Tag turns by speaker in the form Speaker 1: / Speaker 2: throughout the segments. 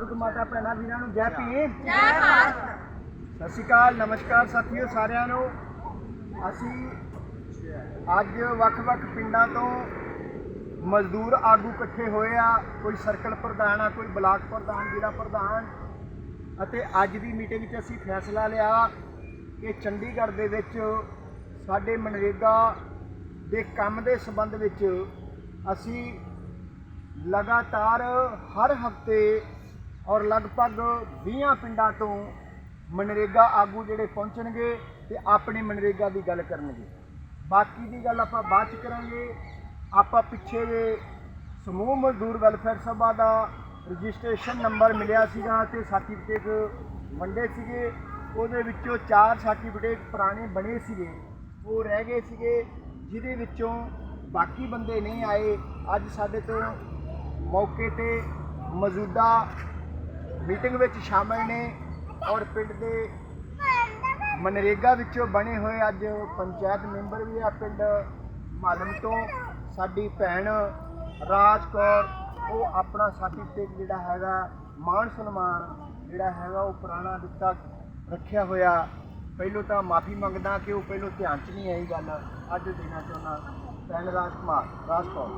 Speaker 1: ਮਾਤਾ ਭੈਣਾਂ ਵੀਰਾਂ ਨੂੰ ਜੈ ਭੀਮ। ਜੈ ਭਾਰਤ। ਸਤਿ ਸ਼੍ਰੀ ਅਕਾਲ ਨਮਸਕਾਰ ਸਾਥੀਓ ਸਾਰਿਆਂ ਨੂੰ। ਅਸੀਂ ਅੱਜ ਵੱਖ-ਵੱਖ ਪਿੰਡਾਂ ਤੋਂ ਮਜ਼ਦੂਰ ਆਗੂ ਇਕੱਠੇ ਹੋਏ ਆ। ਕੋਈ ਸਰਕਲ ਪ੍ਰਧਾਨ ਆ ਕੋਈ ਬਲਾਕ ਪ੍ਰਧਾਨ ਜ਼ਿਲ੍ਹਾ ਪ੍ਰਧਾਨ। ਅਤੇ ਅੱਜ ਦੀ ਮੀਟਿੰਗ 'ਚ ਅਸੀਂ ਫੈਸਲਾ ਲਿਆ ਕਿ ਚੰਡੀਗੜ੍ਹ ਦੇ ਵਿੱਚ ਸਾਡੇ ਮਨਰੇਗਾ ਦੇ ਕੰਮ ਦੇ ਸੰਬੰਧ ਵਿੱਚ ਅਸੀਂ ਲਗਾਤਾਰ ਹਰ ਹਫ਼ਤੇ ਔਰ ਲਗਭਗ 20 ਪਿੰਡਾਂ ਤੋਂ ਮਨਰੇਗਾ ਆਗੂ ਜਿਹੜੇ ਪਹੁੰਚਣਗੇ ਤੇ ਆਪਣੇ ਮਨਰੇਗਾ ਦੀ ਗੱਲ ਕਰਨਗੇ। ਬਾਕੀ ਦੀ ਗੱਲ ਆਪਾਂ ਬਾਅਦ ਚ ਕਰਾਂਗੇ। ਆਪਾਂ ਪਿੱਛੇ ਜੇ ਸਮੂਹ ਮਜ਼ਦੂਰ ਵੈਲਫੇਅਰ ਸਭਾ ਦਾ ਰਜਿਸਟ੍ਰੇਸ਼ਨ ਨੰਬਰ ਮਿਲਿਆ ਸੀਗਾ ਤੇ ਸਰਟੀਫਿਕੇਟ ਵੰਡੇ ਸੀਗੇ। ਉਹਦੇ ਵਿੱਚੋਂ ਚਾਰ ਸਰਟੀਫਿਕੇਟ ਪੁਰਾਣੇ ਬਣੇ ਸੀਗੇ। ਉਹ ਰਹਿ ਗਏ ਸੀਗੇ, ਜਿਹਦੇ ਵਿੱਚੋਂ ਬਾਕੀ ਬੰਦੇ ਨਹੀਂ ਆਏ। ਅੱਜ ਸਾਡੇ ਤੋਂ ਮੌਕੇ ਤੇ ਮੌਜੂਦਾ ਮੀਟਿੰਗ ਵਿੱਚ ਸ਼ਾਮਲ ਨੇ ਔਰ ਪਿੰਡ ਦੇ ਮਨਰੇਗਾ ਵਿੱਚੋਂ ਬਣੇ ਹੋਏ ਅੱਜ ਪੰਚਾਇਤ ਮੈਂਬਰ ਵੀ ਆ ਪਿੰਡ ਮਾਲਮ ਤੋਂ। ਸਾਡੀ ਭੈਣ ਰਾਜ ਕੌਰ, ਉਹ ਆਪਣਾ ਸਰਟੀਫਿਕੇਟ ਜਿਹੜਾ ਹੈਗਾ ਮਾਣ ਸਨਮਾਨ ਜਿਹੜਾ ਹੈਗਾ, ਉਹ ਪੁਰਾਣਾ ਦਿੱਤਾ, ਰੱਖਿਆ ਹੋਇਆ। ਪਹਿਲੋਂ ਤਾਂ ਮਾਫੀ ਮੰਗਦਾ ਕਿ ਉਹ ਪਹਿਲੋਂ ਧਿਆਨ 'ਚ ਨਹੀਂ ਆਈ ਗੱਲ। ਅੱਜ ਦੇਣਾ ਚਾਹੁੰਦਾ ਭੈਣ ਰਾਜ ਕੁਮਾਰ, ਰਾਜ ਕੌਰ।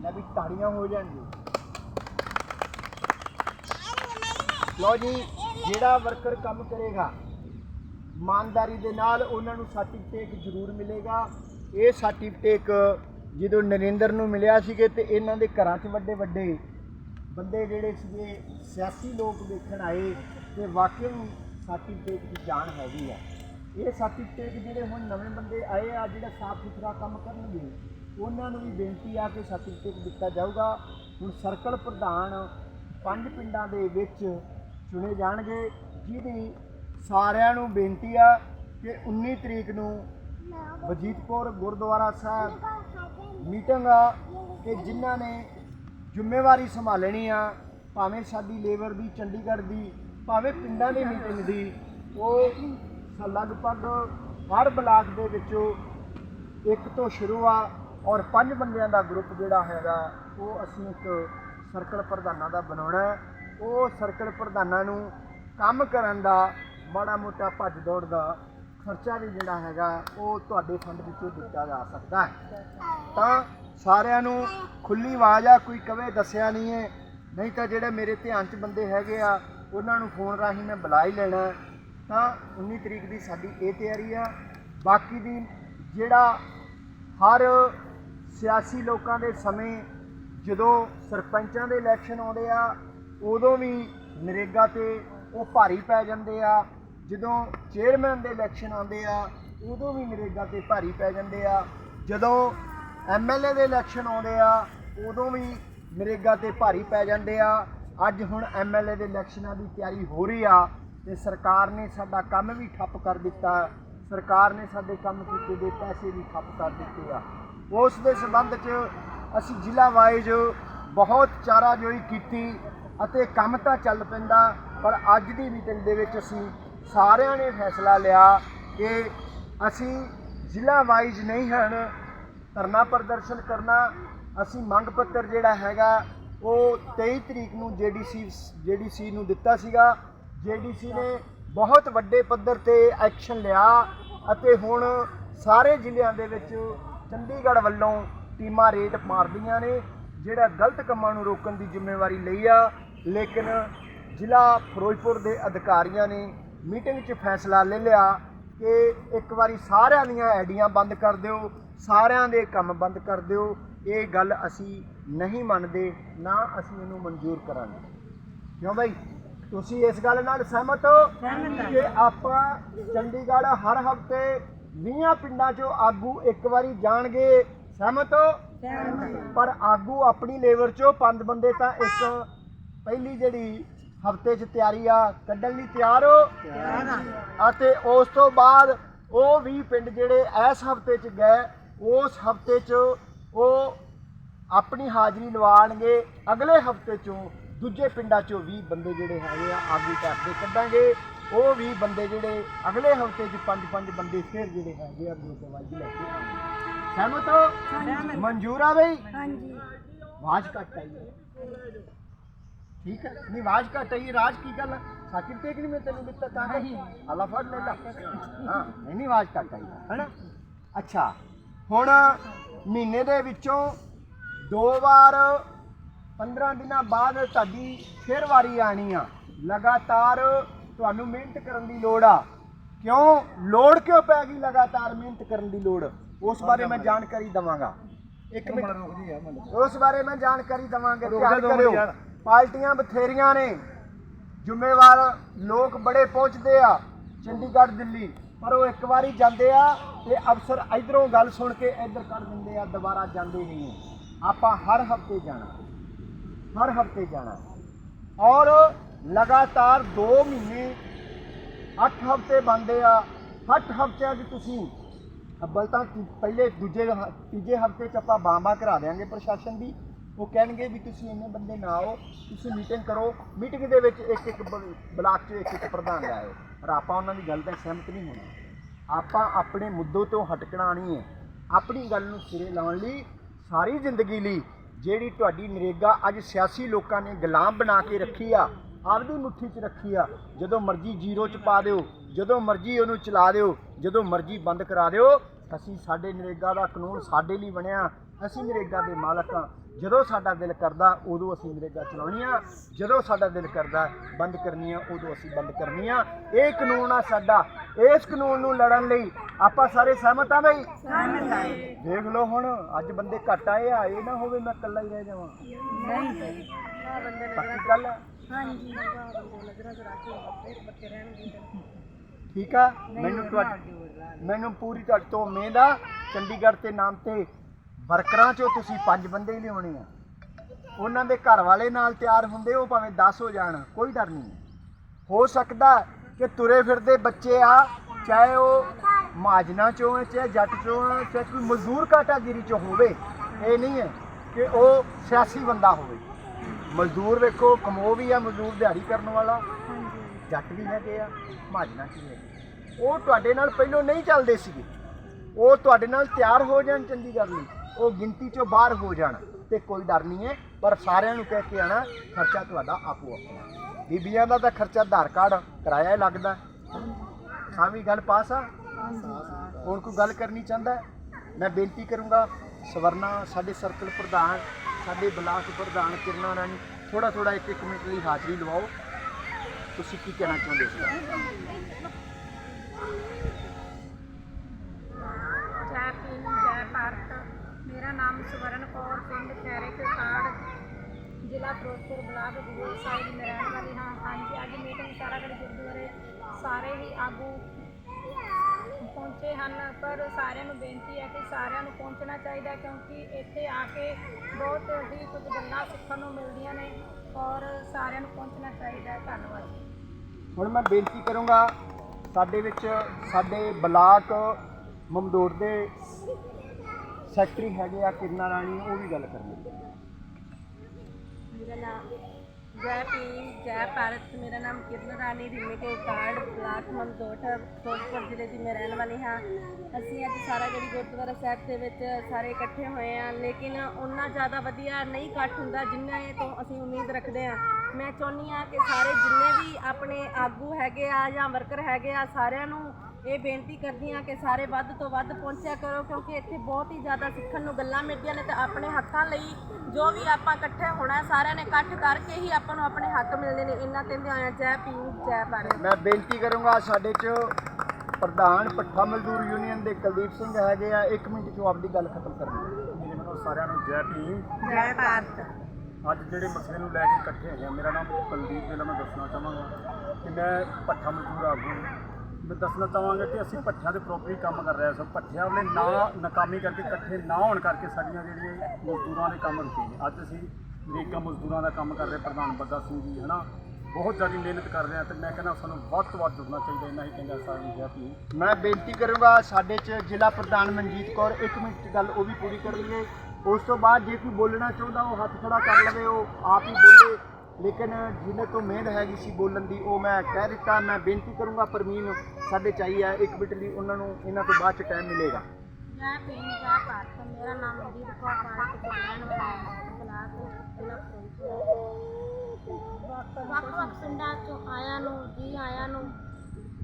Speaker 1: ਲੈ ਵੀ ਤਾੜੀਆਂ ਹੋ ਜਾਣਗੀਆਂ। ਲੋ ਜੀ, ਜਿਹੜਾ ਵਰਕਰ ਕੰਮ ਕਰੇਗਾ, ਇਮਾਨਦਾਰੀ ਦੇ ਨਾਲ ਉਹਨਾਂ ਨੂੰ ਸਰਟੀਫਿਕੇਟ ਜ਼ਰੂਰ ਮਿਲੇਗਾ। ਇਹ ਸਰਟੀਫਿਕੇਟ ਜਦੋਂ ਨਰਿੰਦਰ ਨੂੰ ਮਿਲਿਆ ਸੀਗੇ ਤੇ ਇਹਨਾਂ ਦੇ ਘਰਾਂ 'ਚ ਵੱਡੇ ਵੱਡੇ ਬੰਦੇ ਜਿਹੜੇ ਸੀਗੇ, ਸਿਆਸੀ ਲੋਕ ਦੇਖਣ ਆਏ ਤੇ ਵਾਕਿਆ ਸਰਟੀਫਿਕੇਟ ਦੀ ਜਾਣ ਹੈਗੀ ਆ। ਇਹ ਸਰਟੀਫਿਕੇਟ ਜਿਹੜੇ ਹੁਣ ਨਵੇਂ ਬੰਦੇ ਆਏ ਆ, ਜਿਹੜਾ ਸਾਫ਼ ਸੁਥਰਾ ਕੰਮ ਕਰਨਗੇ, ਉਹਨਾਂ ਨੂੰ ਵੀ ਬੇਨਤੀ ਆ ਕਿ ਸਰਟੀਫਿਕੇਟ ਦਿੱਤਾ ਜਾਊਗਾ। ਹੁਣ ਸਰਕਲ ਪ੍ਰਧਾਨ ਪੰਜ ਪਿੰਡਾਂ ਦੇ ਵਿੱਚ ਚੁਣੇ ਜਾਣਗੇ, ਜਿਹਦੀ ਸਾਰਿਆਂ ਨੂੰ ਬੇਨਤੀ ਆ ਕਿ 19 ਤਰੀਕ ਨੂੰ ਵਜੀਦਪੁਰ ਗੁਰਦੁਆਰਾ ਸਾਹਿਬ ਮੀਟਿੰਗ ਆ, ਕਿ ਜਿਨ੍ਹਾਂ ਨੇ ਜ਼ਿੰਮੇਵਾਰੀ ਸੰਭਾਲਣੀ ਆ, ਭਾਵੇਂ ਸਾਡੀ ਲੇਬਰ ਦੀ, ਚੰਡੀਗੜ੍ਹ ਦੀ, ਭਾਵੇਂ ਪਿੰਡਾਂ ਦੀ ਮੀਟਿੰਗ ਦੀ, ਉਹ ਲਗਭਗ ਹਰ ਬਲਾਕ ਦੇ ਵਿੱਚੋਂ ਇੱਕ ਤੋਂ ਸ਼ੁਰੂ ਆ ਔਰ ਪੰਜ ਬੰਦਿਆਂ ਦਾ ਗਰੁੱਪ ਜਿਹੜਾ ਹੈਗਾ, ਉਹ ਅਸੀਂ ਇੱਕ ਸਰਕਲ ਪ੍ਰਧਾਨਾਂ ਦਾ ਬਣਾਉਣਾ ਉਹ ਸਰਕਲ ਪ੍ਰਧਾਨਾਂ ਨੂੰ ਕੰਮ ਕਰਨ ਦਾ, ਮਾੜਾ ਮੋਟਾ ਭੱਜ ਦੌੜ ਦਾ ਖਰਚਾ ਵੀ ਜਿਹੜਾ ਹੈਗਾ, ਉਹ ਤੁਹਾਡੇ ਫੰਡ ਵਿੱਚੋਂ ਦਿੱਤਾ ਜਾ ਸਕਦਾ ਹੈ। ਤਾਂ ਸਾਰਿਆਂ ਨੂੰ ਖੁੱਲੀ ਆਵਾਜ਼ ਆ, ਕੋਈ ਕਵੇ ਦੱਸਿਆ ਨਹੀਂ ਹੈ। ਨਹੀਂ ਤਾਂ ਜਿਹੜੇ ਮੇਰੇ ਧਿਆਨ 'ਚ ਬੰਦੇ ਹੈਗੇ ਆ, ਉਹਨਾਂ ਨੂੰ ਫੋਨ ਰਾਹੀਂ ਮੈਂ ਬੁਲਾ ਹੀ ਲੈਣਾ ਤਾਂ 19 ਤਰੀਕ ਦੀ ਸਾਡੀ ਇਹ ਤਿਆਰੀ ਆ। ਬਾਕੀ ਦੀ ਜਿਹੜਾ ਹਰ ਸਿਆਸੀ ਲੋਕਾਂ ਦੇ ਸਮੇਂ ਜਦੋਂ ਸਰਪੰਚਾਂ ਦੇ ਇਲੈਕਸ਼ਨ ਆਉਂਦੇ ਆ, ਉਦੋਂ ਵੀ ਨਰੇਗਾ ਤੇ ਉਹ ਭਾਰੀ ਪੈ ਜਾਂਦੇ ਆ। ਜਦੋਂ ਚੇਅਰਮੈਨ ਦੇ ਇਲੈਕਸ਼ਨ ਆਉਂਦੇ ਆ, ਉਦੋਂ ਵੀ ਨਰੇਗਾ ਤੇ ਭਾਰੀ ਪੈ ਜਾਂਦੇ ਆ। ਜਦੋਂ ਐਮਐਲਏ ਦੇ ਇਲੈਕਸ਼ਨ ਆਉਂਦੇ ਆ, ਉਦੋਂ ਵੀ ਨਰੇਗਾ ਤੇ ਭਾਰੀ ਪੈ ਜਾਂਦੇ ਆ। ਅੱਜ ਹੁਣ ਐਮਐਲਏ ਦੇ ਇਲੈਕਸ਼ਨਾਂ ਦੀ ਤਿਆਰੀ ਹੋ ਰਹੀ ਆ ਤੇ ਸਰਕਾਰ ਨੇ ਸਾਡਾ ਕੰਮ ਵੀ ਠੱਪ ਕਰ ਦਿੱਤਾ। ਸਰਕਾਰ ਨੇ ਸਾਡੇ ਕੰਮ ਕੀਤੇ ਦੇ ਪੈਸੇ ਵੀ ਠੱਪ ਕਰ ਦਿੱਤੇ ਆ। ਉਸ ਦੇ ਸੰਬੰਧ 'ਚ ਅਸੀਂ ਜ਼ਿਲ੍ਹਾ ਵਾਈਜ਼ ਬਹੁਤ ਚਾਰਾਜੋਈ ਕੀਤੀ ਅਤੇ ਕੰਮ ਤਾਂ ਚੱਲ ਪੈਂਦਾ, ਪਰ ਅੱਜ ਦੀ ਮੀਟਿੰਗ ਦੇ ਵਿੱਚ ਅਸੀਂ ਸਾਰਿਆਂ ਨੇ ਫੈਸਲਾ ਲਿਆ ਕਿ ਅਸੀਂ ਜ਼ਿਲ੍ਹਾ ਵਾਈਜ਼ ਨਹੀਂ ਹਨ, ਧਰਨਾ ਪ੍ਰਦਰਸ਼ਨ ਕਰਨਾ, ਅਸੀਂ ਮੰਗ ਪੱਤਰ ਜਿਹੜਾ ਹੈਗਾ, ਉਹ 23 ਤਰੀਕ ਨੂੰ ਜੀਡੀਸੀ ਜੀਡੀਸੀ ਨੂੰ ਦਿੱਤਾ ਸੀਗਾ। ਜੀਡੀਸੀ ਨੇ ਬਹੁਤ ਵੱਡੇ ਪੱਧਰ ਤੇ ਐਕਸ਼ਨ ਲਿਆ ਅਤੇ ਹੁਣ ਸਾਰੇ ਜ਼ਿਲ੍ਹਿਆਂ ਦੇ ਵਿੱਚ ਚੰਡੀਗੜ੍ਹ ਵੱਲੋਂ ਟੀਮਾਂ ਰੇਡ ਮਾਰਦੀਆਂ ਨੇ ਜਿਹੜਾ ਗਲਤ ਕੰਮਾਂ ਨੂੰ ਰੋਕਣ ਦੀ ਜ਼ਿੰਮੇਵਾਰੀ ਲਈ ਆ। ਲੇਕਿਨ ਜ਼ਿਲ੍ਹਾ ਫਿਰੋਜ਼ਪੁਰ ਦੇ ਅਧਿਕਾਰੀਆਂ ਨੇ ਮੀਟਿੰਗ 'ਚ ਫੈਸਲਾ ਲੈ ਲਿਆ ਕਿ ਇੱਕ ਵਾਰੀ ਸਾਰਿਆਂ ਦੀਆਂ ਆਈਡੀਆਂ ਬੰਦ ਕਰ ਦਿਓ ਸਾਰਿਆਂ ਦੇ ਕੰਮ ਬੰਦ ਕਰ ਦਿਓ। ਇਹ ਗੱਲ ਅਸੀਂ ਨਹੀਂ ਮੰਨਦੇ ਨਾ ਅਸੀਂ ਇਹਨੂੰ ਮਨਜ਼ੂਰ ਕਰਾਂਗੇ। ਕਿਉਂ ਬਈ? ਤੁਸੀਂ ਇਸ ਗੱਲ ਨਾਲ ਸਹਿਮਤ ਹੋ? ਕਿ ਆਪਾਂ ਚੰਡੀਗੜ੍ਹ ਹਰ ਹਫ਼ਤੇ 20 ਪਿੰਡਾਂ 'ਚੋਂ ਆਗੂ ਇੱਕ ਵਾਰੀ ਜਾਣਗੇ ਸਹਿਮਤ ਹੋ? ਪਰ ਆਗੂ ਆਪਣੀ ਲੇਬਰ 'ਚੋਂ ਪੰਜ ਬੰਦੇ ਤਾਂ ਇੱਕ ਪਹਿਲੀ ਜਿਹੜੀ ਹਫ਼ਤੇ 'ਚ ਤਿਆਰੀ ਆ ਕੱਢਣ ਲਈ ਤਿਆਰ ਹੋ? ਅਤੇ ਉਸ ਤੋਂ ਬਾਅਦ ਉਹ 20 ਪਿੰਡ ਜਿਹੜੇ ਇਸ ਹਫ਼ਤੇ 'ਚ ਗਏ ਉਸ ਹਫ਼ਤੇ 'ਚ ਉਹ ਆਪਣੀ ਹਾਜ਼ਰੀ ਲਵਾਣਗੇ ਅਗਲੇ ਹਫ਼ਤੇ 'ਚੋਂ ਦੂਜੇ ਪਿੰਡਾਂ 'ਚੋਂ 20 ਬੰਦੇ ਜਿਹੜੇ ਹੈਗੇ ਆ ਆਗੂ ਕਰਦੇ ਕੱਢਾਂਗੇ ਉਹ 20 ਬੰਦੇ ਜਿਹੜੇ ਅਗਲੇ ਹਫ਼ਤੇ 'ਚ ਪੰਜ ਪੰਜ ਬੰਦੇ ਫਿਰ ਜਿਹੜੇ ਹੈਗੇ ਆ ਗੋਤਵਾਜੀ ਲੈ ਕੇ ਆਉਣਗੇ। ਸਹਿਮਤ ਹੋ? ਮਨਜ਼ੂਰ ਆ ਬਈ?
Speaker 2: ਹਾਂਜੀ।
Speaker 1: ਆਵਾਜ਼ ਘੱਟ ਆਈ ਹੈ। ਠੀਕ ਹੈ? ਨਹੀਂ ਆਵਾਜ਼ ਘੱਟ ਆਈ ਰਾਜ ਕੀ ਗੱਲ ਹੈ? ਸਾਕਿਬ ਤੇ ਨਹੀਂ ਮੈਂ ਤੈਨੂੰ ਦਿੱਤਾ ਤਾਂ? ਨਹੀਂ। ਅੱਲਾ ਫੜ ਲੈਂਦਾ। ਹਾਂ ਨਹੀਂ ਆਵਾਜ਼ ਘੱਟ ਆਈ ਹੈਨਾ? ਅੱਛਾ। ਹੁਣ ਮਹੀਨੇ ਦੇ ਵਿੱਚੋਂ ਦੋ ਵਾਰ 15 ਦਿਨਾਂ ਬਾਅਦ ਤੁਹਾਡੀ ਫਿਰ ਵਾਰੀ ਆਣੀ ਆ। ਲਗਾਤਾਰ ਤੁਹਾਨੂੰ ਮਿਹਨਤ ਕਰਨ ਦੀ ਲੋੜ ਆ। ਕਿਉਂ? ਲੋੜ ਕਿਉਂ ਪੈ ਗਈ ਲਗਾਤਾਰ ਮਿਹਨਤ ਕਰਨ ਦੀ ਲੋੜ? ਉਸ ਬਾਰੇ ਮੈਂ ਜਾਣਕਾਰੀ ਦਵਾਂਗਾ। ਇੱਕ ਮਿੰਟ। ਉਸ ਬਾਰੇ ਮੈਂ ਜਾਣਕਾਰੀ ਦਵਾਂਗਾ ਧਿਆਨ ਕਰਿਓ। ਪਾਰਟੀਆਂ ਬਥੇਰੀਆਂ ਨੇ। ਜ਼ਿੰਮੇਵਾਰ ਲੋਕ ਬੜੇ ਪਹੁੰਚਦੇ ਆ ਚੰਡੀਗੜ੍ਹ ਦਿੱਲੀ। ਪਰ ਉਹ ਇੱਕ ਵਾਰੀ ਜਾਂਦੇ ਆ ਤੇ ਅਫਸਰ ਇਧਰੋਂ ਗੱਲ ਸੁਣ ਕੇ ਇੱਧਰ ਕਰ ਦਿੰਦੇ ਆ ਦੁਬਾਰਾ ਜਾਂਦੇ ਨਹੀਂ ਆ। ਆਪਾਂ ਹਰ ਹਫ਼ਤੇ ਜਾਣਾ। ਹਰ ਹਫ਼ਤੇ ਜਾਣਾ। ਔਰ ਲਗਾਤਾਰ 2 ਮਹੀਨੇ 8 ਹਫ਼ਤੇ ਬੰਦੇ ਆ। 8 ਹਫਤਿਆਂ 'ਚ ਤੁਸੀਂ ਅੱਬਲ ਤਾਂ ਤੀ- ਪਹਿਲੇ ਦੂਜੇ ਹ- ਤੀਜੇ ਹਫ਼ਤੇ 'ਚ ਆਪਾਂ ਬਾਂਬਾ ਕਰਾ ਦੇਾਂਗੇ ਪ੍ਰਸ਼ਾਸਨ ਦੀ। ਉਹ ਕਹਿਣਗੇ ਵੀ ਤੁਸੀਂ ਇੰਨੇ ਬੰਦੇ ਨਾ ਆਓ, ਤੁਸੀਂ ਮੀਟਿੰਗ ਕਰੋ। ਮੀਟਿੰਗ ਦੇ ਵਿੱਚ ਇੱਕ ਇੱਕ ਬ- ਬਲਾਕ 'ਚ ਇੱਕ ਇੱਕ ਪ੍ਰਧਾਨ ਲਿਆਓ ਪਰ ਆਪਾਂ ਉਹਨਾਂ ਦੀ ਗੱਲ ਤੇ ਸਹਿਮਤ ਨਹੀਂ ਹੋਣਾ। ਆਪਾਂ ਆਪਣੇ ਮੁੱਦੇ ਤੋਂ ਹਟਕਣਾ ਨਹੀਂ ਹੈ। ਆਪਣੀ ਗੱਲ ਨੂੰ ਸਿਰੇ ਲਾਉਣ ਲਈ, ਸਾਰੀ ਜ਼ਿੰਦਗੀ ਲਈ ਜਿਹੜੀ ਤੁਹਾਡੀ ਨਰੇਗਾ ਅੱਜ ਸਿਆਸੀ ਲੋਕਾਂ ਨੇ ਗੁਲਾਮ ਬਣਾ ਕੇ ਰੱਖੀ ਆ, ਆਪਦੀ ਮੁੱਠੀ 'ਚ ਰੱਖੀ ਆ, ਜਦੋਂ ਮਰਜ਼ੀ ਜ਼ੀਰੋ 'ਚ ਪਾ ਦਿਓ, ਜਦੋਂ ਮਰਜ਼ੀ ਉਹਨੂੰ ਚਲਾ ਦਿਓ ਜਦੋਂ ਮਰਜ਼ੀ ਬੰਦ ਕਰਾ ਦਿਓ ਅਸੀਂ ਸਾਡੇ ਨਰੇਗਾ ਦਾ ਕਾਨੂੰਨ ਸਾਡੇ ਲਈ ਬਣਿਆ ਅਸੀਂ ਨਰੇਗਾ ਦੇ ਮਾਲਕ ਹਾਂ। ਜਦੋਂ ਸਾਡਾ ਦਿਲ ਕਰਦਾ ਉਦੋਂ ਅਸੀਂ ਨਰੇਗਾ ਚਲਾਉਣੀ ਆ। ਜਦੋਂ ਸਾਡਾ ਦਿਲ ਕਰਦਾ ਬੰਦ ਕਰਨੀ ਆ ਉਦੋਂ ਅਸੀਂ ਬੰਦ ਕਰਨੀ ਆ। ਇਹ ਕਾਨੂੰਨ ਆ ਸਾਡਾ। ਇਸ ਕਾਨੂੰਨ ਨੂੰ ਲੜਨ ਲਈ ਆਪਾਂ ਸਾਰੇ ਸਹਿਮਤ ਆ ਬਈ? ਦੇਖ ਲਓ ਹੁਣ ਅੱਜ ਬੰਦੇ ਘੱਟ ਆਏ ਆ ਇਹ ਨਾ ਹੋਵੇ ਮੈਂ ਇਕੱਲਾ ਹੀ ਰਹਿ ਜਾਵਾਂ। ਪੱਕੀ ਗੱਲ ਆ। ਠੀਕ ਆ? ਮੈਨੂੰ ਤੁਹਾਡੀ ਮੈਨੂੰ ਪੂਰੀ ਤੁਹਾਡੇ ਤੋਂ ਉਮੀਦ ਆ ਚੰਡੀਗੜ੍ਹ ਤੇ ਨਾਮ ਤੇ ਵਰਕਰਾਂ ਚੋਂ ਤੁਸੀਂ ਪੰਜ ਬੰਦੇ ਹੀ ਲਿਆਉਣੇ ਆ। ਉਹਨਾਂ ਦੇ ਘਰ ਵਾਲੇ ਨਾਲ ਤਿਆਰ ਹੁੰਦੇ ਉਹ ਭਾਵੇਂ 10 ਹੋ ਜਾਣ ਕੋਈ ਡਰ ਨਹੀਂ। ਹੋ ਸਕਦਾ ਕਿ ਤੁਰੇ ਫਿਰਦੇ ਬੱਚੇ ਆ ਚਾਹੇ ਉਹ ਮਾਜਨਾ ਚੋਂ ਹੈ ਚਾਹੇ ਜੱਟ ਚੋਂ ਹੈ ਚਾਹੇ ਕੋਈ ਮਜ਼ਦੂਰ ਕਾਟਾਗਿਰੀ ਚੋਂ ਹੋਵੇ ਇਹ ਨਹੀਂ ਹੈ ਕਿ ਉਹ ਸਿਆਸੀ ਬੰਦਾ ਹੋਵੇ। ਮਜ਼ਦੂਰ ਵੇਖੋ ਕਮੋ ਵੀ ਆ ਮਜ਼ਦੂਰ ਦਿਹਾੜੀ ਕਰਨ ਵਾਲਾ। ਜੱਟ ਵੀ ਹੈਗੇ ਆ ਮਾਜਨਾ ਚ ਵੀ ਹੈਗੇ ਉਹ ਤੁਹਾਡੇ ਨਾਲ ਪਹਿਲਾਂ ਨਹੀਂ ਚੱਲਦੇ ਸੀਗੇ। ਉਹ ਤੁਹਾਡੇ ਨਾਲ ਤਿਆਰ ਹੋ ਜਾਣ ਚੰਡੀਗੜ੍ਹ ਲਈ। ਉਹ ਗਿਣਤੀ ਚੋਂ ਬਾਹਰ ਹੋ ਜਾਣ। ਤੇ ਕੋਈ ਡਰ ਨਹੀਂ ਹੈ, ਪਰ ਸਾਰਿਆਂ ਨੂੰ ਕਹਿ ਕੇ ਆਣਾ, ਖਰਚਾ ਤੁਹਾਡਾ ਆਪੋ ਆਪਣਾ ਬੀਬੀਆਂ ਦਾ ਤਾਂ ਖਰਚਾ ਆਧਾਰ ਕਾਰਡ ਕਿਰਾਇਆ ਹੀ ਲੱਗਦਾ। ਹਾਂ ਵੀ ਗੱਲ ਪਾਸ ਆ? ਹੋਰ ਕੋਈ ਗੱਲ ਕਰਨੀ ਚਾਹੁੰਦਾ ਮੈਂ ਬੇਨਤੀ ਕਰੂੰਗਾ, ਸਵਰਨਾ ਸਾਡੇ ਸਰਕਲ ਪ੍ਰਧਾਨ, ਸਾਡੇ ਬਲਾਕ ਪ੍ਰਧਾਨ ਕਿਰਨਾ ਰਾਣੀ ਥੋੜਾ ਥੋੜਾ ਇੱਕ ਇੱਕ ਮਿੰਟ ਲਈ ਹਾਜ਼ਰੀ ਲਵਾਓ। ਤੁਸੀਂ ਕੀ ਕਹਿਣਾ ਚਾਹੁੰਦੇ ਹੋ
Speaker 2: ਜੈ ਭੀਮ, ਜੈ ਭਾਰਤ। ਮੇਰਾ ਨਾਮ ਸਵਰਨ ਕੌਰ, ਪਿੰਡ ਖੈਰੇ ਕਾੜ ਜ਼ਿਲ੍ਹਾ ਫਿਰੋਜ਼ਪੁਰ, ਬਲਾਕ ਗੁਰੂ ਸਾਹਿਬ ਦੀ ਮੈਂ ਰਹਿਣ ਵਾਲੀ ਹਾਂ। ਹਾਂਜੀ, ਅੱਜ ਮੀਟਿੰਗ ਸਾਰਾਗੜ੍ਹ ਗੁਰਦੁਆਰੇ ਸਾਰੇ ਹੀ ਆਗੂ ਪਹੁੰਚੇ ਹਨ, ਪਰ ਸਾਰਿਆਂ ਨੂੰ ਬੇਨਤੀ ਹੈ ਕਿ ਸਾਰਿਆਂ ਨੂੰ ਪਹੁੰਚਣਾ ਚਾਹੀਦਾ ਕਿਉਂਕਿ ਇੱਥੇ ਆ ਕੇ ਬਹੁਤ ਹੀ ਕੁਝ ਗੱਲਾਂ ਸਿੱਖਣ ਨੂੰ ਮਿਲਦੀਆਂ ਨੇ ਔਰ ਸਾਰਿਆਂ ਨੂੰ ਪਹੁੰਚਣਾ ਚਾਹੀਦਾ ਹੈ। ਧੰਨਵਾਦ
Speaker 1: ਹੁਣ ਮੈਂ ਬੇਨਤੀ ਕਰੂੰਗਾ ਸਾਡੇ ਵਿੱਚ ਸਾਡੇ ਬਲਾਕ ਮਮਦੋੜ ਦੇ ਸੈਕਟਰੀ ਹੈਗੇ ਆ ਕਿਰਨਾ ਰਾਣੀ, ਉਹ ਵੀ ਗੱਲ ਕਰਨੀ।
Speaker 2: ਮੇਰਾ ਨਾਮ ਜੈ ਭੀਮ ਜੈ ਭਾਰਤ, ਮੇਰਾ ਨਾਮ ਕਿਰਨ ਰਾਣੀ ਰਿਮੇ ਕਾਰਡ ਬਲਾਕ ਮਮਦੋਟ ਫਿਰੋਜ਼ਪੁਰ ਜ਼ਿਲ੍ਹੇ ਦੀ ਮੈਂ ਰਹਿਣ ਵਾਲੀ ਹਾਂ। ਅਸੀਂ ਅੱਜ ਸਾਰਾ ਜਿਹੜੀ ਗੁਰਦੁਆਰਾ ਸਾਹਿਬ ਦੇ ਵਿੱਚ ਸਾਰੇ ਇਕੱਠੇ ਹੋਏ ਹਾਂ, ਲੇਕਿਨ ਉਹਨਾਂ ਜ਼ਿਆਦਾ ਵਧੀਆ ਨਹੀਂ ਇਕੱਠ ਹੁੰਦਾ ਜਿੰਨੇ ਤੋਂ ਅਸੀਂ ਉਮੀਦ ਰੱਖਦੇ ਹਾਂ। ਮੈਂ ਚਾਹੁੰਦੀ ਹਾਂ ਕਿ ਸਾਰੇ ਜਿੰਨੇ ਵੀ ਆਪਣੇ ਆਗੂ ਹੈਗੇ ਆ ਜਾਂ ਵਰਕਰ ਹੈਗੇ ਆ ਸਾਰਿਆਂ ਨੂੰ ਇਹ ਬੇਨਤੀ ਕਰਦੀ ਹਾਂ ਕਿ ਸਾਰੇ ਵੱਧ ਤੋਂ ਵੱਧ ਪਹੁੰਚਿਆ ਕਰੋ ਕਿਉਂਕਿ ਇੱਥੇ ਬਹੁਤ ਹੀ ਜ਼ਿਆਦਾ ਸਿੱਖਣ ਨੂੰ ਗੱਲਾਂ ਮਿਲਦੀਆਂ ਨੇ ਤੇ ਆਪਣੇ ਹੱਕਾਂ ਲਈ ਜੋ ਵੀ ਆਪਾਂ ਇਕੱਠੇ ਹੋਣਾ ਸਾਰਿਆਂ ਨੇ ਇਕੱਠ ਕਰਕੇ ਹੀ ਆਪਾਂ ਨੂੰ ਆਪਣੇ ਹੱਕ ਮਿਲਦੇ ਨੇ। ਇਹਨਾਂ ਕਹਿੰਦੇ ਆਇਆ ਜੈ ਭੀਮ ਜੈ ਭਾਰਤ।
Speaker 1: ਮੈਂ ਬੇਨਤੀ ਕਰੂੰਗਾ ਸਾਡੇ ਚ ਪ੍ਰਧਾਨ ਪੱਠਾ ਮਜ਼ਦੂਰ ਯੂਨੀਅਨ ਦੇ ਕੁਲਦੀਪ ਸਿੰਘ ਹੈਗੇ ਆ 1 ਮਿੰਟ ਚ ਆਪਦੀ ਗੱਲ ਖਤਮ ਕਰਨੀ
Speaker 3: ਮੇਰੇ ਵੱਲੋਂ ਸਾਰਿਆਂ ਨੂੰ ਜੈ ਭੀਮ।
Speaker 2: ਜੈ ਭਾਰਤ।
Speaker 3: ਅੱਜ ਜਿਹੜੇ ਮਸਲੇ ਨੂੰ ਲੈ ਕੇ ਇਕੱਠੇ ਹੋਏ ਆ, ਮੇਰਾ ਨਾਮ ਕੁਲਦੀਪ ਜਿਹੜਾ ਮੈਂ ਦੱਸਣਾ ਚਾਹਾਂਗਾ ਕਿ ਮੈਂ ਪੱਠਾ ਮਜ਼ਦੂਰ ਆਗੂ ਮੈਂ ਦੱਸਣਾ ਚਾਹਾਂਗਾ ਕਿ ਅਸੀਂ ਪੱਠਿਆਂ ਦੇ ਪ੍ਰੋਪਰਲੀ ਕੰਮ ਕਰ ਰਹੇ ਹਾਂ ਸਭ ਪੱਠਿਆਂ ਵਾਲੇ ਨਾ ਨਾਕਾਮੀ ਕਰਕੇ, ਇਕੱਠੇ ਨਾ ਹੋਣ ਕਰਕੇ ਸਾਡੀਆਂ ਜਿਹੜੀਆਂ ਮਜ਼ਦੂਰਾਂ ਦੇ ਕੰਮ ਰੁਕੇ ਨੇ। ਅੱਜ ਅਸੀਂ ਨਰੇਗਾ ਮਜ਼ਦੂਰਾਂ ਦਾ ਕੰਮ ਕਰ ਰਹੇ ਪ੍ਰਧਾਨ ਬੱਗਾ ਸਿੰਘ ਜੀ, ਹਨਾ? ਬਹੁਤ ਜ਼ਿਆਦਾ ਮਿਹਨਤ ਕਰ ਰਹੇ ਆ ਤੇ ਮੈਂ ਕਹਿੰਦਾ ਸਾਨੂੰ ਵੱਧ ਤੋਂ ਵੱਧ ਜੁੜਨਾ ਚਾਹੀਦਾ ਇਹਨਾਂ ਹੀ ਕਹਿੰਦਾ ਸਾਰਿਆਂ ਨੂੰ ਜੈ ਭੀਮ
Speaker 1: ਮੈਂ ਬੇਨਤੀ ਕਰੂੰਗਾ ਸਾਡੇ ਚ ਜ਼ਿਲ੍ਹਾ ਪ੍ਰਧਾਨ ਮਨਜੀਤ ਕੌਰ 1 ਮਿੰਟ ਚ ਗੱਲ ਉਹ ਵੀ ਪੂਰੀ ਕਰ ਉਸ ਤੋਂ ਬਾਅਦ ਜੇ ਕੋਈ ਬੋਲਣਾ ਚਾਹੁੰਦਾ, ਉਹ ਹੱਥ ਖੜਾ ਕਰ ਲਵੇ, ਉਹ ਆਪ ਹੀ ਬੋਲੇ। ਲੇਕਿਨ ਜਿਹਨੇ ਤੋਂ ਮਿਹਨਤ ਹੈਗੀ ਸੀ ਬੋਲਣ ਦੀ, ਉਹ ਮੈਂ ਕਹਿ ਦਿੱਤਾ, ਮੈਂ ਬੇਨਤੀ ਕਰੂੰਗਾ ਪਰਮੀਨ ਸਾਡੇ ਚਾਹੀਏ ਹੈ 1 ਮਿੰਟ ਲਈ ਉਹਨਾਂ ਨੂੰ ਇਹਨਾਂ ਤੋਂ ਬਾਅਦ ਚ ਟਾਈਮ ਮਿਲੇਗਾ।
Speaker 2: ਜੈ ਭੀਮ ਜੈ ਮੇਰਾ ਨਾਮ ਮਨਜੀਤ ਕੌਰ ਕਾਰਡ ਤੋਂ ਰਹਿਣ ਵਾਲਾ ਹਾਂ ਬਲਾਕ ਜ਼ਿਲ੍ਹਾ ਫਿਰੋਜ਼ਪੁਰ
Speaker 4: ਵੱਖ ਵੱਖ ਪਿੰਡਾਂ ਚੋਂ ਆਇਆਂ ਨੂੰ, ਜੀ ਆਇਆਂ ਨੂੰ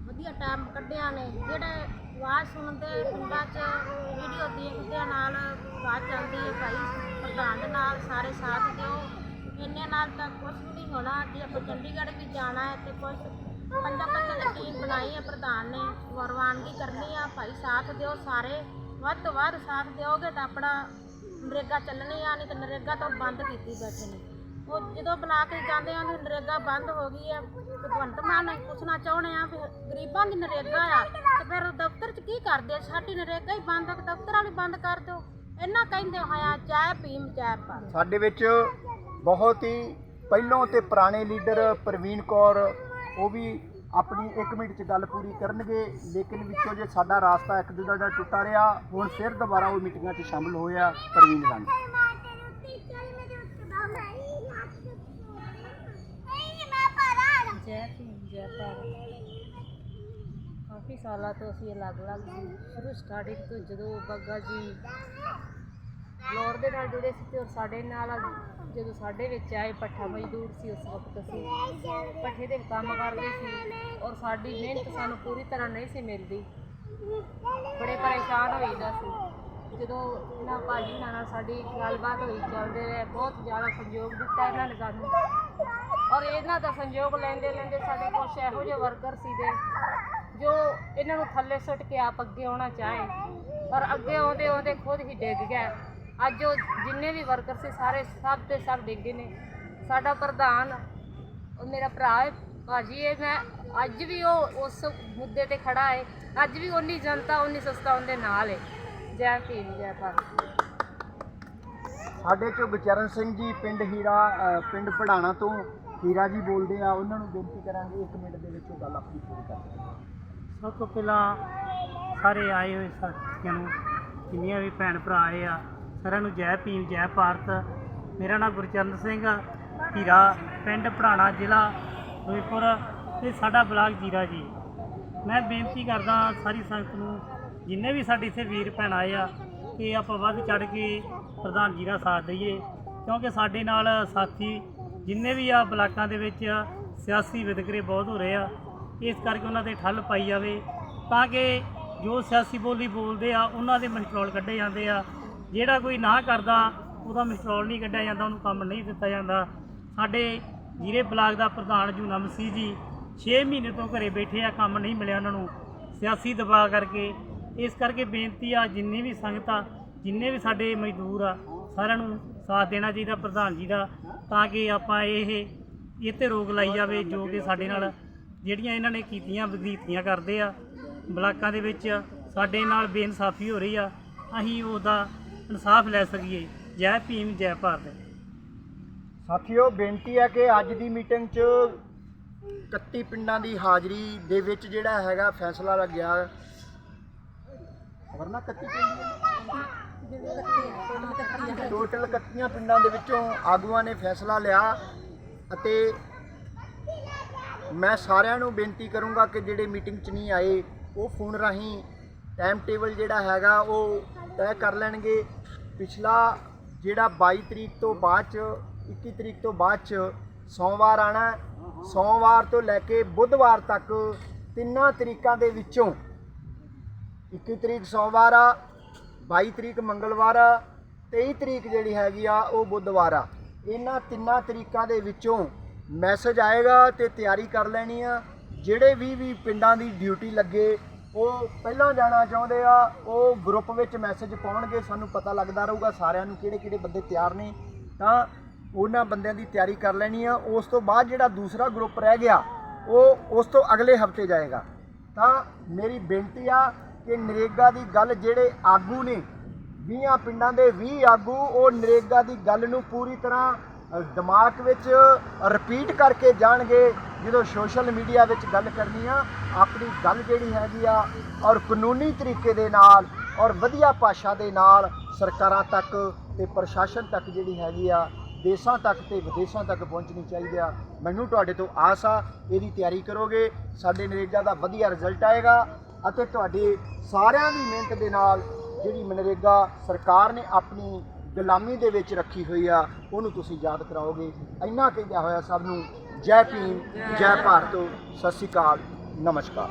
Speaker 4: ਵਧੀਆ ਟਾਈਮ ਕੱਢਿਆ ਨੇ। ਜਿਹੜੇ ਆਵਾਜ਼ ਸੁਣਦੇ ਪਿੰਡਾਂ 'ਚ ਵੀਡੀਓ ਦੇਖਦੇ ਨਾਲ ਆਵਾਜ਼ ਚੱਲਦੀ ਹੈ ਭਾਈ, ਪ੍ਰਧਾਨ ਦੇ ਨਾਲ, ਸਾਰੇ ਸਾਥ ਦਿਓ। ਇੰਨੇ ਨਾਲ ਤਾਂ ਕੁਝ ਵੀ ਨਹੀਂ ਹੋਣਾ। ਜੇ ਆਪਾਂ ਚੰਡੀਗੜ੍ਹ ਵੀ ਜਾਣਾ ਹੈ ਤੇ ਕੁਝ ਪੰਜਾਂ ਪੰਜਾਂ ਦੀ ਟੀਮ ਬਣਾਈ ਹੈ ਪ੍ਰਧਾਨ ਨੇ। ਵਰਵਾਨਗੀ ਕਰਨੀ ਆ, ਭਾਈ ਸਾਥ ਦਿਓ ਸਾਰੇ। ਵੱਧ ਤੋਂ ਵੱਧ ਸਾਥ ਦਿਓਗੇ ਤਾਂ ਆਪਣਾ ਨਰੇਗਾ ਚੱਲਣੀ ਆ, ਨਹੀਂ ਤਾਂ ਨਰੇਗਾ ਤਾਂ ਬੰਦ ਕੀਤੀ ਬੈਠੇ ਨੇ। ਉਹ ਜਦੋਂ ਬੁਲਾ ਕੇ ਜਾਂਦੇ ਆ ਨਰੇਗਾ ਬੰਦ ਹੋ ਗਈ ਹੈ। ਭਗਵੰਤ ਮਾਨ ਨੂੰ ਪੁੱਛਣਾ ਚਾਹੁੰਦੇ ਆ ਵੀ ਗਰੀਬਾਂ ਦੀ ਨਰੇਗਾ ਆ, ਤੇ ਫਿਰ ਦਫ਼ਤਰ 'ਚ ਕੀ ਕਰਦੇ ਸਾਡੀ ਨਰੇਗਾ ਹੀ ਬੰਦ ਆ ਕਿ ਦਫ਼ਤਰ ਬੰਦ ਕਰ ਦਿਓ। ਇੰਨਾ ਕਹਿੰਦੇ ਹੋਇਆ ਜੈ ਭੀਮ ਜੈ ਭਾਰਤ
Speaker 1: ਸਾਡੇ ਵਿੱਚ ਬਹੁਤ ਹੀ ਪਹਿਲੋਂ ਤੇ ਪੁਰਾਣੇ ਲੀਡਰ ਪ੍ਰਵੀਨ ਕੌਰ ਉਹ ਵੀ ਆਪਣੀ 1 ਮਿੰਟ 'ਚ ਗੱਲ ਪੂਰੀ ਕਰਨਗੇ ਲੇਕਿਨ ਵਿੱਚੋਂ ਜੇ ਸਾਡਾ ਰਾਸਤਾ ਇੱਕ ਦੂਜੇ ਦਾ ਟੁੱਟਾ ਰਿਹਾ ਹੁਣ ਫਿਰ ਦੁਬਾਰਾ ਉਹ ਮੀਟਿੰਗਾਂ 'ਚ ਸ਼ਾਮਲ ਹੋਇਆ ਪ੍ਰਵੀਨ ਰਾਣੀ।
Speaker 2: ਜੈ ਭੀਮ ਜੈ ਭਾਰਤ। ਕਾਫੀ ਸਾਲਾਂ ਤੋਂ ਅਸੀਂ ਅਲੱਗ-ਅਲੱਗ ਸੀ। ਸ਼ੁਰੂ ਸਟਾਰਟਿੰਗ ਤੋਂ ਜਦੋਂ ਬੱਗਾ ਜੀ ਲੋਰ ਦੇ ਨਾਲ ਜੁੜੇ ਸੀ ਤੇ ਔਰ ਸਾਡੇ ਨਾਲ ਜਦੋਂ ਸਾਡੇ ਵਿੱਚ ਆਏ ਪੱਠਾ ਮਜ਼ਦੂਰ ਸੀ ਉਸ ਵਕਤ ਅਸੀਂ ਪੱਠੇ ਦੇ ਕੰਮ ਕਰਦੇ ਸੀ ਔਰ ਸਾਡੀ ਮਿਹਨਤ ਸਾਨੂੰ ਪੂਰੀ ਤਰ੍ਹਾਂ ਨਹੀਂ ਸੀ ਮਿਲਦੀ। ਬੜੇ ਪਰੇਸ਼ਾਨ ਹੋਈਦਾ ਸੀ। ਜਦੋਂ ਇਹਨਾਂ ਭਾਜੀ ਨਾਲ ਸਾਡੀ ਗੱਲਬਾਤ ਹੋਈ, ਚੱਲਦੇ ਰਹੇ, ਬਹੁਤ ਜ਼ਿਆਦਾ ਸਹਿਯੋਗ ਦਿੱਤਾ ਇਹਨਾਂ ਨੇ ਸਾਨੂੰ। ਔਰ ਇਹਨਾਂ ਦਾ ਸੰਯੋਗ ਲੈਂਦੇ ਲੈਂਦੇ ਸਾਡੇ ਕੁਛ ਇਹੋ ਜਿਹੇ ਵਰਕਰ ਸੀ ਦੇ ਜੋ ਇਹਨਾਂ ਨੂੰ ਥੱਲੇ ਸੁੱਟ ਕੇ ਆਪ ਅੱਗੇ ਆਉਣਾ ਚਾਹੇ, ਪਰ ਅੱਗੇ ਆਉਂਦੇ ਆਉਂਦੇ ਖੁਦ ਹੀ ਡਿੱਗ ਗਏ ਅੱਜ ਉਹ ਜਿੰਨੇ ਵੀ ਵਰਕਰ ਸੀ, ਸਾਰੇ ਸਭ ਦੇ ਸਭ ਡਿੱਗੇ ਨੇ। ਸਾਡਾ ਪ੍ਰਧਾਨ, ਉਹ ਮੇਰਾ ਭਰਾ ਹੈ, ਭਾਜੀ ਇਹ ਮੈਂ ਅੱਜ ਵੀ ਉਹ ਉਸ ਮੁੱਦੇ ਤੇ ਖੜਾ ਹੈ। ਅੱਜ ਵੀ ਉਨੀ ਜਨਤਾ ਉਨੀ ਸਸਤਾ ਉਹਦੇ ਨਾਲ ਹੈ। ਜੈ ਭੀਮ, ਜੈ ਭਾਰਤ।
Speaker 1: ਸਾਡੇ ਚੋਂ ਗੁਰਚਰਨ ਸਿੰਘ ਜੀ ਪਿੰਡ ਹੀਰਾ ਪਿੰਡ ਪੜਾਣਾ ਤੋਂ ਹੀਰਾ ਜੀ ਬੋਲਦੇ ਆ। ਉਹਨਾਂ ਨੂੰ ਬੇਨਤੀ ਕਰਾਂਗੇ 1 ਮਿੰਟ ਦੇ ਵਿੱਚ ਉਹ ਗੱਲ ਆਪਣੀ ਪੂਰੀ ਕਰ
Speaker 5: ਸਭ ਤੋਂ ਪਹਿਲਾਂ ਸਾਰੇ ਆਏ ਹੋਏ ਸਾਥੀਆਂ ਨੂੰ ਜਿੰਨੀਆਂ ਵੀ ਭੈਣ ਭਰਾ ਆਏ ਆ ਸਾਰਿਆਂ ਨੂੰ ਜੈ ਭੀਮ ਜੈ ਭਾਰਤ। ਮੇਰਾ ਨਾਮ ਗੁਰਚਰਨ ਸਿੰਘ ਆ, ਹੀਰਾ ਪਿੰਡ ਪੜਾਣਾ ਜ਼ਿਲ੍ਹਾ ਫਿਰੋਜ਼ਪੁਰ ਤੇ ਸਾਡਾ ਬਲਾਕ ਜੀਰਾ ਜੀ। ਮੈਂ ਬੇਨਤੀ ਕਰਦਾ ਸਾਰੀ ਸੰਗਤ ਨੂੰ ਜਿੰਨੇ ਵੀ ਸਾਡੇ ਇੱਥੇ ਵੀਰ ਭੈਣ ਆਏ ਆ ਕਿ ਆਪਾਂ ਵੱਧ ਚੜ ਕੇ ਪ੍ਰਧਾਨ ਜੀ ਦਾ ਸਾਥ ਦਈਏ ਕਿਉਂਕਿ ਸਾਡੇ ਨਾਲ ਸਾਥੀ ਜਿੰਨੇ ਵੀ ਆ ਬਲਾਕਾਂ ਦੇ ਵਿੱਚ ਸਿਆਸੀ ਵਿਤਕਰੇ ਬਹੁਤ ਹੋ ਰਹੇ ਆ ਇਸ ਕਰਕੇ ਉਹਨਾਂ ਤੇ ਠੱਲ ਪਾਈ ਜਾਵੇ ਤਾਂ ਕਿ ਜੋ ਸਿਆਸੀ ਬੋਲੀ ਬੋਲਦੇ ਆ, ਉਹਨਾਂ ਦੇ ਮਿਸਟਰੋਲ ਕੱਢੇ ਜਾਂਦੇ ਆ। ਜਿਹੜਾ ਕੋਈ ਨਾ ਕਰਦਾ, ਉਹਦਾ ਮਿਸਟਰੋਲ ਨਹੀਂ ਕੱਢਿਆ ਜਾਂਦਾ, ਉਹਨੂੰ ਕੰਮ ਨਹੀਂ ਦਿੱਤਾ ਜਾਂਦਾ। ਸਾਡੇ ਜੀਰੇ ਬਲਾਕ ਦਾ ਪ੍ਰਧਾਨ ਜੂਨਾ ਮਸੀਹ ਜੀ 6 ਮਹੀਨੇ ਤੋਂ ਘਰੇ ਬੈਠੇ ਆ, ਕੰਮ ਨਹੀਂ ਮਿਲਿਆ ਉਹਨਾਂ ਨੂੰ। ਸਿਆਸੀ ਦਬਾਅ ਕਰਕੇ। ਇਸ ਕਰਕੇ ਬੇਨਤੀ ਆ, ਜਿੰਨੀ ਵੀ ਸੰਗਤ ਆ, ਜਿੰਨੇ ਵੀ ਸਾਡੇ ਮਜ਼ਦੂਰ ਆ, ਸਾਰਿਆਂ ਨੂੰ ਸਾਥ ਦੇਣਾ ਚਾਹੀਦਾ, ਪ੍ਰਧਾਨ ਜੀ ਦਾ, ਤਾਂ ਕਿ ਆਪਾਂ ਇਹ ਇਹ ਤੇ ਰੋਕ ਲਾਈ ਜਾਵੇ, ਜੋ ਕਿ ਸਾਡੇ ਨਾਲ ਜਿਹੜੀਆਂ ਇਹਨਾਂ ਨੇ ਕੀਤੀਆਂ ਵਧੀਤੀਆਂ ਕਰਦੇ ਆ, ਬਲਾਕਾਂ ਦੇ ਵਿੱਚ ਸਾਡੇ ਨਾਲ ਬੇਇਨਸਾਫੀ ਹੋ ਰਹੀ ਆ, ਅਸੀਂ ਉਹਦਾ ਇਨਸਾਫ ਲੈ ਸਕੀਏ। ਜੈ ਭੀਮ, ਜੈ ਭਾਰਤ।
Speaker 1: ਸਾਥੀਓ, ਬੇਨਤੀ ਹੈ ਕਿ ਅੱਜ ਦੀ ਮੀਟਿੰਗ 'ਚ 31 ਪਿੰਡਾਂ ਦੀ ਹਾਜ਼ਰੀ ਦੇ ਵਿੱਚ ਜਿਹੜਾ ਹੈਗਾ ਫੈਸਲਾ ਲੱਗਿਆ। ਵਰਨਾ 31 ਪਿੰਡ ਟੋਟਲ 31 ਪਿੰਡਾਂ ਦੇ ਵਿੱਚੋਂ ਆਗੂਆਂ ਨੇ ਫੈਸਲਾ ਲਿਆ ਅਤੇ ਮੈਂ ਸਾਰਿਆਂ ਨੂੰ ਬੇਨਤੀ ਕਰੂੰਗਾ ਕਿ ਜਿਹੜੇ ਮੀਟਿੰਗ 'ਚ ਨਹੀਂ ਆਏ, ਉਹ ਫੋਨ ਰਾਹੀਂ ਟਾਈਮ ਟੇਬਲ ਜਿਹੜਾ ਹੈਗਾ, ਉਹ ਤੈਅ ਕਰ ਲੈਣਗੇ। ਪਿਛਲਾ ਜਿਹੜਾ 22 ਤਰੀਕ ਤੋਂ ਬਾਅਦ ਚ 21 ਤਰੀਕ ਤੋਂ ਬਾਅਦ ਚ ਸੋਮਵਾਰ ਆਣਾ ਸੋਮਵਾਰ ਤੋਂ ਲੈ ਕੇ ਬੁੱਧਵਾਰ ਤੱਕ ਤਿੰਨਾਂ ਤਰੀਕਾਂ ਦੇ ਵਿੱਚੋਂ 21 ਤਰੀਕ ਸੋਮਵਾਰ ਆ 22 ਤਰੀਕ ਮੰਗਲਵਾਰ ਆ 23 ਤਰੀਕ ਜਿਹੜੀ ਹੈਗੀ ਆ, ਉਹ ਬੁੱਧਵਾਰ ਆ। ਇਹਨਾਂ ਤਿੰਨਾਂ ਤਰੀਕਾਂ ਦੇ ਵਿੱਚੋਂ ਮੈਸੇਜ ਆਏਗਾ ਤੇ ਤਿਆਰੀ ਕਰ ਲੈਣੀ ਆ। ਜਿਹੜੇ ਵੀ ਵੀ ਪਿੰਡਾਂ ਦੀ ਡਿਊਟੀ ਲੱਗੇ, ਉਹ ਪਹਿਲਾਂ ਜਾਣਾ ਚਾਹੁੰਦੇ ਆ, ਉਹ ਗਰੁੱਪ ਵਿੱਚ ਮੈਸੇਜ ਪਾਉਣਗੇ, ਸਾਨੂੰ ਪਤਾ ਲੱਗਦਾ ਰਹੂਗਾ, ਸਾਰਿਆਂ ਨੂੰ ਕਿਹੜੇ ਕਿਹੜੇ ਬੰਦੇ ਤਿਆਰ ਨੇ। ਤਾਂ ਉਹਨਾਂ ਬੰਦਿਆਂ ਦੀ ਤਿਆਰੀ ਕਰ ਲੈਣੀ ਆ। ਉਸ ਤੋਂ ਬਾਅਦ ਜਿਹੜਾ ਦੂਸਰਾ ਗਰੁੱਪ ਰਹਿ ਗਿਆ, ਉਹ ਉਸ ਤੋਂ ਅਗਲੇ ਹਫ਼ਤੇ ਜਾਏਗਾ। ਤਾਂ ਮੇਰੀ ਬੇਨਤੀ ਆ ਕਿ ਨਰੇਗਾ ਦੀ ਗੱਲ ਜਿਹੜੇ ਆਗੂ ਨੇ 20 ਪਿੰਡਾਂ ਦੇ 20 ਆਗੂ, ਉਹ ਨਰੇਗਾ ਦੀ ਗੱਲ ਨੂੰ ਪੂਰੀ ਤਰ੍ਹਾਂ ਦਿਮਾਗ ਵਿੱਚ ਰਿਪੀਟ ਕਰਕੇ ਜਾਣਗੇ ਜਦੋਂ ਸੋਸ਼ਲ ਮੀਡੀਆ ਵਿੱਚ ਗੱਲ ਕਰਨੀ ਆ। ਆਪਣੀ ਗੱਲ ਜਿਹੜੀ ਹੈਗੀ ਆ ਔਰ ਕਾਨੂੰਨੀ ਤਰੀਕੇ ਦੇ ਨਾਲ ਔਰ ਵਧੀਆ ਭਾਸ਼ਾ ਦੇ ਨਾਲ ਸਰਕਾਰਾਂ ਤੱਕ ਤੇ ਪ੍ਰਸ਼ਾਸਨ ਤੱਕ ਜਿਹੜੀ ਹੈਗੀ ਆ, ਦੇਸ਼ਾਂ ਤੱਕ ਤੇ ਵਿਦੇਸ਼ਾਂ ਤੱਕ ਪਹੁੰਚਣੀ ਚਾਹੀਦੀ ਆ। ਮੈਨੂੰ ਤੁਹਾਡੇ ਤੋਂ ਆਸ ਆ, ਇਹਦੀ ਤਿਆਰੀ ਕਰੋਗੇ, ਸਾਡੇ ਨਰੇਗਾ ਦਾ ਵਧੀਆ ਰਿਜ਼ਲਟ ਆਏਗਾ ਅਤੇ ਤੁਹਾਡੇ ਸਾਰਿਆਂ ਦੀ ਮਿਹਨਤ ਦੇ ਨਾਲ ਜਿਹੜੀ ਮਨਰੇਗਾ ਸਰਕਾਰ ਨੇ ਆਪਣੀ ਗੁਲਾਮੀ ਦੇ ਵਿੱਚ ਰੱਖੀ ਹੋਈ ਆ, ਉਹਨੂੰ ਤੁਸੀਂ ਯਾਦ ਕਰਾਓਗੇ। ਇੰਨਾ ਕਹਿੰਦਾ ਹੋਇਆ ਸਭ ਨੂੰ, ਜੈ ਭੀਮ, ਜੈ ਭਾਰਤ, ਸਤਿ ਸ਼੍ਰੀ ਅਕਾਲ, ਨਮਸਕਾਰ।